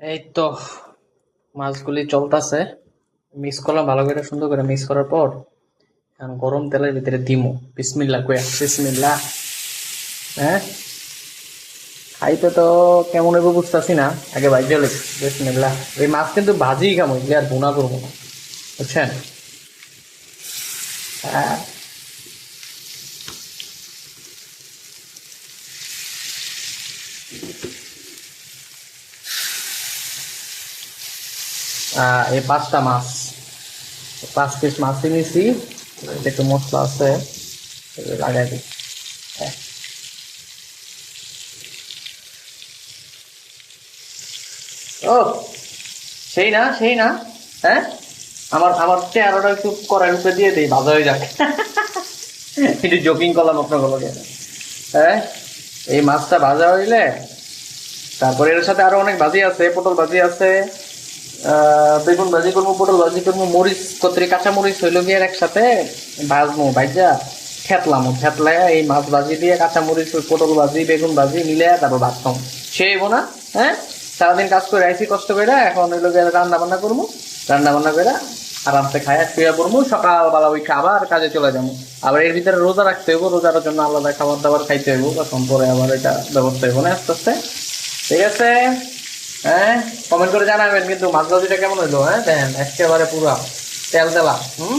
এই তো, মাছগুলি চলতেছে। মিক্স করলাম, ভালো করে, সুন্দর করে মিক্স করার পর এখন গরম তেলের ভিতরে দিমু। বিসমিল্লা কয়া বিসমিল্লা হ্যাঁ? খাইতে তো কেমন হইব বুঝতেছি না। আগে বাইক চলে বিসমিল্লা এই মাছ কিন্তু ভাজিই খামো, এগুলি আর বোনা করব না। বুঝছেন? হ্যাঁ? এই পাঁচটা মাছ। পাঁচ পিস মাছ নিয়েছি একটু মশলা আছে লাগাই দিই। হ্যাঁ। ও, সেই না সেই না। হ্যাঁ? আমার আমার চেহারাটা একটু কড়াই উপরে দিয়ে দিই, ভাজা হয়ে যাক। একটু জোকিং করলাম আপনার গুলোকে হ্যাঁ? এই মাছটা ভাজা হইলে, তারপরে এর সাথে আরও অনেক ভাজি আছে, পটল ভাজি আছে। বেগুন ভাজি করব, পটল ভাজি করব, মরিচ, কতরি কাঁচা মরিচ হইল গিয়ে একসাথে ভাজবো ভাজা থেতলাম থেতলে এই মাছ ভাজি দিয়ে কাঁচা মরিচ, পটল ভাজি, বেগুন ভাজি মিলে তারপর ভাত খাব সেই না হ্যাঁ? সারাদিন কাজ করে আইসি কষ্ট করে এখন হইল গিয়ে রান্না বান্না করব, রান্না বান্না করে আরামসে খাই শুয়ে পড়ব, সকালবেলা ওই আবার কাজে চলে যাব আবার এর ভিতরে রোজা রাখতে হইব, রোজার জন্য আলাদা খাবার দাবার খাইতে হইব, তখন পরে আবার এটা ব্যবস্থা হইব না আস্তে আস্তে। ঠিক আছে? হ্যাঁ? কমেন্ট করে জানাবেন কিন্তু মাছ ভাজিটা কেমন হইল হ্যাঁ? দেন, একেবারে পুরা। তেল তেলা হুম?